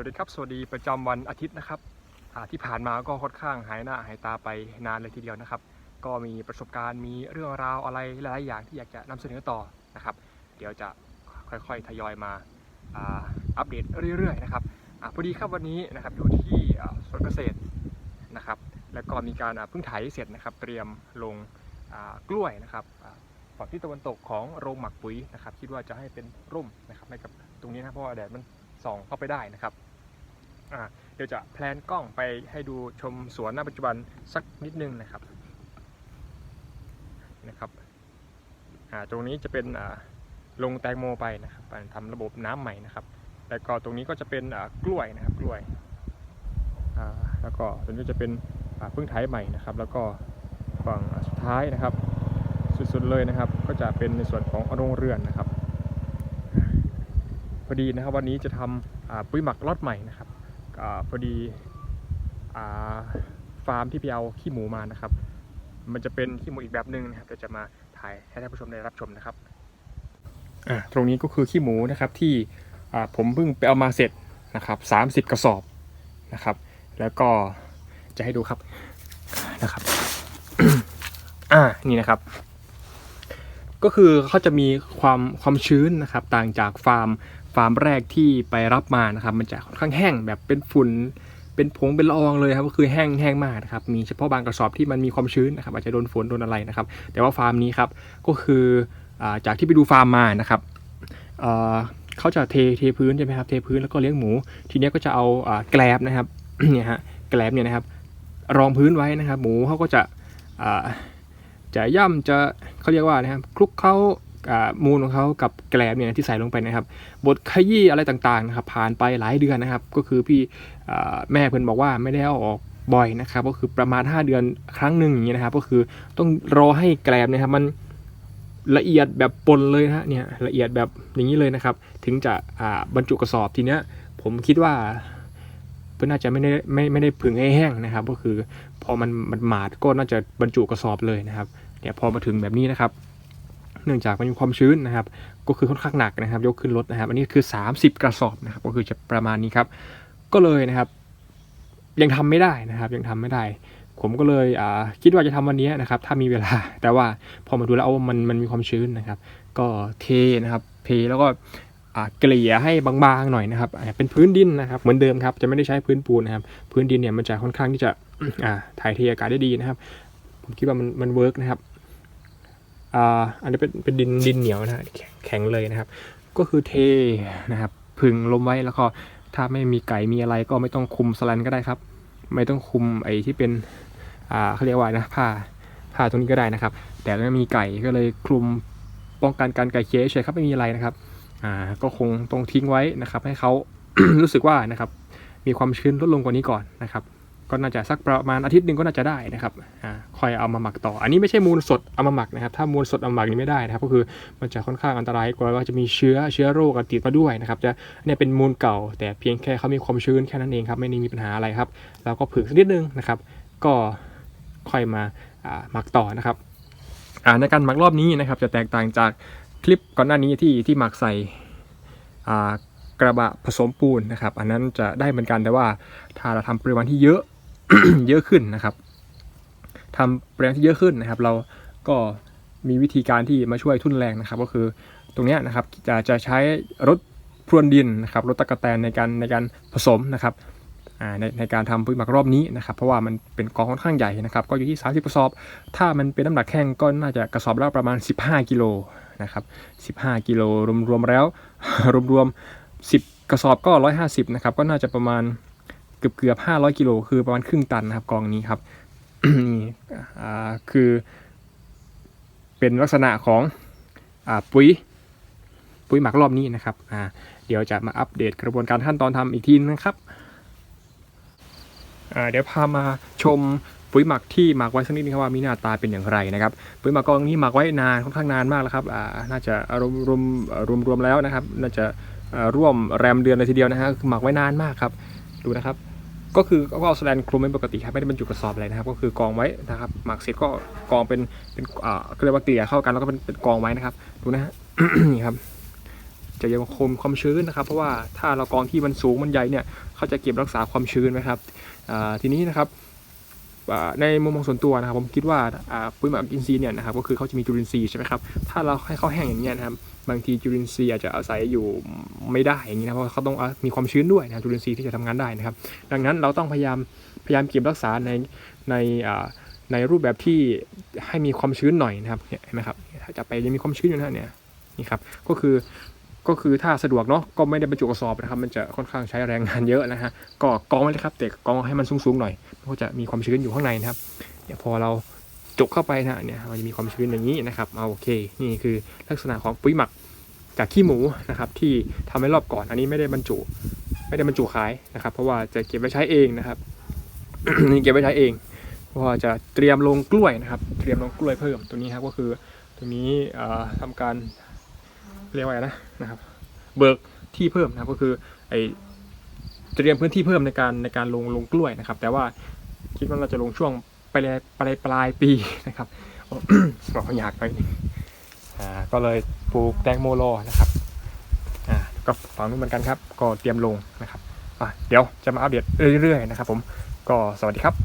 วัสดีครับสวัสดีประจำวันอาทิตย์นะครับที่ผ่านมาก็ค่อนข้างหายหน้าหายตาไปนานเลยทีเดียวนะครับ ก็มีประสบการณ์มีเรื่องราวอะไรหลายๆอย่างที่อยากจะนำเสนอต่อนะครับ เดี๋ยวจะค่อยๆทยอยมาอัปเดตเรื่อยๆนะครับอพอดีครับวันนี้นะครับอยู่ที่สวนเกษตรนะครับ แล้วก็มีการอ่าเพิ่งไถเสร็จนะครับ เตรียมลงกล้วยนะครับฝั่งที่ตะวันตกของโรงหมักปุ๋ยนะครับ คิดว่าจะให้เป็นร่มนะครับให้กับตรงนี้นะเพราะว่าแดดมันส่องเข้าไปได้นะครับ อ่าเดี๋ยวจะแพลนกล้องไปให้ดูชมสวนณปัจจุบันสักนิดนึงนะครับนะครับอ่าตรงนี้จะเป็นอ่าลงแตงโมไปนะครับไปทำระบบน้ำใหม่นะครับ แล้วก็ตรงนี้ก็จะเป็นกล้วยนะครับกล้วยแล้วก็ตรงนี้จะเป็นพึ่งไทยใหม่นะครับ แล้วก็ฝั่งสุดท้ายนะครับ สุดๆเลยนะครับ ก็จะเป็นในส่วนของโรงเรือนนะครับพอดีนะครับวันนี้จะทำอ่าปุ๋ยหมักลอตใหม่นะครับ อพอดีอฟาร์มที่ไปเอาขี้หมูมานะครับ มันจะเป็นขี้หมูอีกแบบหนึ่งนะครับเดี๋ยวจะมาถ่ายให้ท่านผู้ชมได้รับชมนะครับตรงนี้ก็คือขี้หมูนะครับที่ผมเพิ่งไปเอามาเสร็จนะครับ30กระสอบนะครับ แล้วก็จะให้ดูครับนะครับอ่านี่นะครับ ก็คือเขาจะมีความความชื้นนะครับ ต่างจากฟาร์ม ฟาร์มแรกที่ไปรับมานะครับ มันจะค่อนข้างแห้งแบบเป็นฝุ่นเป็นผงเป็นละอองเลยครับก็คือแห้งแห้งมากนะครับมีเฉพาะบางกระสอบที่มันมีความชื้นนะครับอาจจะโดนฝนโดนอะไรนะครับ แต่ว่าฟาร์มนี้ครับก็คืออาจากที่ไปดูฟาร์มมานะครับเเขาจะเทเทพื้นใช่ไหมครับเทพื้นแล้วก็เลี้ยงหมู ทีเนี้ยก็จะเอาอาแกลบนะครับเนี่ยฮะแกลบเนี่ยนะครับ รองพื้นไว้นะครับ หมูเขาก็จะจะย่ำจะเขาเรียกว่านะครับคลุกเขา มูลของเขากับแกลบเนี่ยที่ใส่ลงไปนะครับบดขยี้อะไรต่างๆนะครับผ่านไปหลายเดือนนะครับ ก็คือพี่แม่เพิ่อนบอกว่าไม่ได้เอาออกบ่อยนะครับ ก็คือประมาณ 5 เดือนครั้งหนึ่งอย่างนี้นะครับ ก็คือต้องรอให้แกลบเนะครับมันละเอียดแบบปนเลยนะเนี่ยละเอียดแบบอย่างนี้เลยนะครับ ถึงจะบรรจุกระสอบทีเนี้ยผมคิดว่าเพื่อนน่าจะไม่ได้ไม่ไม่ได้ผึ่งให้แห้งนะครับ ก็คือพอมันมันหมาดก็น่าจะบรรจุกระสอบเลยนะครับเนี่ยพอมาถึงแบบนี้นะครับ เนื่องจากมันมีความชื้นนะครับ ก็คือค่อนข้างหนักนะครับ ยกขึ้นรถนะครับ อันนี้คือ 30 กระสอบนะครับ ก็คือจะประมาณนี้ครับ ก็เลยนะครับ ยังทำไม่ได้นะครับ ยังทำไม่ได้ ผมก็เลยคิดว่าจะทำวันนี้นะครับ ถ้ามีเวลา แต่ว่าพอมาดูแล้วมันมันมีความชื้นนะครับ ก็เทนะครับ เทแล้วก็เกลี่ยให้บางๆหน่อยนะครับ เป็นพื้นดินนะครับเหมือนเดิมครับ จะไม่ได้ใช้พื้นปูนนะครับ พื้นดินเนี่ยมันจะค่อนข้างที่จะถ่ายเทอากาศได้ดีนะครับ ผมคิดว่ามันมันเวิร์กนะครับ อ่าอันนี้เป็นเป็นดินดินเหนียวนะฮะแข็งแข็งเลยนะครับ ก็คือเทนะครับพึ่งลมไว้แล้วก็ถ้าไม่มีไก่มีอะไรก็ไม่ต้องคุมสแลนก็ได้ครับ ไม่ต้องคุมไอ้ที่เป็นอ่าเขาเรียกว่านะผ้าผ้าตรงนี้ก็ได้นะครับ แต่ถ้ามีไก่ก็เลยคลุมป้องกันการไก่เคี้ยเฉยครับไม่มีอะไรนะครับอ่าก็คงต้องทิ้งไว้นะครับ ให้เขารู้สึกว่านะครับ มีความชื้นลดลงกว่านี้ก่อนนะครับ ก็น่าจะสักประมาณอาทิตย์หนึ่งก็น่าจะได้นะครับอ่าค่อยเอามาหมักต่อ อันนี้ไม่ใช่มูลสดเอามาหมักนะครับ ถ้ามูลสดเอามาหมักนี่ไม่ได้นะครับ ก็คือมันจะค่อนข้างอันตรายกวว่าจะมีเชื้อเชื้อโรคติดมาด้วยนะครับจะเนี่ยเป็นมูลเก่า แต่เพียงแค่เขามีความชื้นแค่นั้นเองครับไม่ได้มีปัญหาอะไรครับแล้วก็ผึ่งสักนิดนึงนะครับ ก็ค่อยมาหมักต่อนะครับในการหมักรอบนี้นะครับ จะแตกต่างจากคลิปก่อนหน้านี้ที่ที่หมักใส่กระบะผสมปูนนะครับ อันนั้นจะได้เหมือนกันแต่ว่าถ้าเราทำปริมาณที่เยอะ เยอะขึ้นนะครับทำปริมาณที่เยอะขึ้นนะครับ เราก็มีวิธีการที่มาช่วยทุ่นแรงนะครับ ก็คือตรงนี้นะครับจะจะใช้รถพรวนดินนะครับรถตะกะแตนในการในการผสมนะครับในในการทำปุ๋ยหมักรอบนี้นะครับ เพราะว่ามันเป็นกองค่อนข้างใหญ่นะครับ ก็อยู่ที่ 30กระสอบ ถ้ามันเป็นน้ำหนักแข้งก็น่าจะกระสอบละประมาณ 15 กิโลนะครับ15 กิโลรวมๆแล้ว รวมๆ10 กระสอบก็ 150นะครับก็น่าจะประมาณ เกือบเกือบห้าร้อยกิโลคือประมาณครึ่งตันนะครับกองนี้ครับนี่อ่าคือเป็นลักษณะของอ่าปุ๋ยปุ๋ยหมักรอบนี้นะครับอ่าเดี๋ยวจะมาอัปเดตกระบวนการขั้นตอนทำอีกทีนะครับอ่าเดี๋ยวพามาชมปุ๋ยหมักที่หมักไว้สักนิดนึงครับว่ามีหน้าตาเป็นอย่างไรนะครับปุ๋ยหมักกองนี้หมักไว้นานค่อนข้างนานมากแล้วครับอ่าน่าจะรวมรวมรวมรวมแล้วนะครับ น่าจะร่วมแรมเดือนเลยทีเดียวนะฮะหมักไว้นานมากครับดูนะครับ ก็คือก็เอาแสแลนคลุมเป็นปกติครับไม่ได้บรรจุกระสอบอะไรนะครับ ก็คือกองไว้นะครับหมักเสร็จก็กองเป็นเป็นอ่าเรียกว่าเกลี่ยเข้ากันแล้วก็เป็นเป็นกองไว้นะครับดูนะฮะนี่ครับจะยังคงความชื้นนะครับ เพราะว่าถ้าเรากองที่มันสูงมันใหญ่เนี่ยเขาจะเก็บรักษาความชื้นไหมครับอ่าทีนี้นะครับ ในมุมมองส่วนตัวนะครับผมคิดว่าปุ๋ยหมักอินทรีย์เนี่ยนะครับก็คือเขาจะมีจุลินทรีย์ใช่ไหมครับถ้าเราให้เขาแห้งอย่างเงี้ยนะครับบางทีจุลินทรีย์อาจจะอาศัยอยู่ไม่ได้อย่างนี้นะเพราะเขาต้องมีความชื้นด้วยนะจุลินทรีย์ที่จะทำงานได้นะครับ ดังนั้นเราต้องพยายามพยายามเก็บรักษาในในในรูปแบบที่ให้มีความชื้นหน่อยนะครับเห็นไหมครับถ้าจะไปยังมีความชื้นอยู่นะเนี่ยนี่ครับก็คือ ก็คือถ้าสะดวกเนาะก็ไม่ได้บรรจุกระสอบนะครับมันจะค่อนข้างใช้แรงงานเยอะนะฮะก็กองไว้เลยครับแต่กองให้มันสูงๆหน่อยมันก็จะมีความชื้นอยู่ข้างในนะครับเนี่ยพอเราจกเข้าไปนะเนี่ยมันจะมีความชื้นอย่างนี้นะครับเอาโอเค นี่คือลักษณะของปุ๋ยหมักจากขี้หมูนะครับที่ทำไว้รอบก่อน อันนี้ไม่ได้บรรจุ ไม่ได้บรรจุขายนะครับ เพราะว่าจะเก็บไว้ใช้เองนะครับนี่เก็บไว้ใช้เองเพราะว่าจะเตรียมลงกล้วยนะครับ เตรียมลงกล้วยเพิ่มตัวนี้ครับก็คือตัวนี้เอ่อทำการ เรียกว่าอะไรนะนะครับเบิกที่เพิ่มนะครับก็คือไอเตรียมพื้นที่เพิ่มในการในการลงลงกล้วยนะครับ แต่ว่าคิดว่าเราจะลงช่วงปลายปลายปลายปีนะครับบอกอยากไปนึงอ่าก็เลยปลูกแตงโมรอนะครับอ่าก็ฝั่งนู้นเหมือนกันครับ ก็เตรียมลงนะครับอะเดี๋ยวจะมาอัปเดตเรื่อยๆนะครับ ผมก็สวัสดีครับ